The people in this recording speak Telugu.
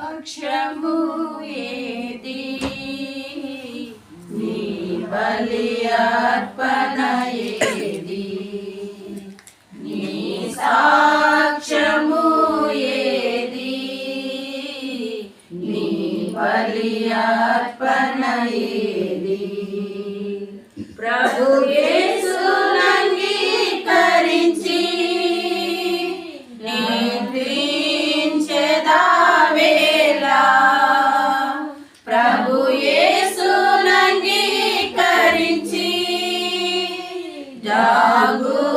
సాక్ష్యము ఏది? నీ బలి అర్పణ ఏది? నీ సాక్ష్యము ఏది? నీ బలి అర్పణ ఏది? ప్రభు jagung.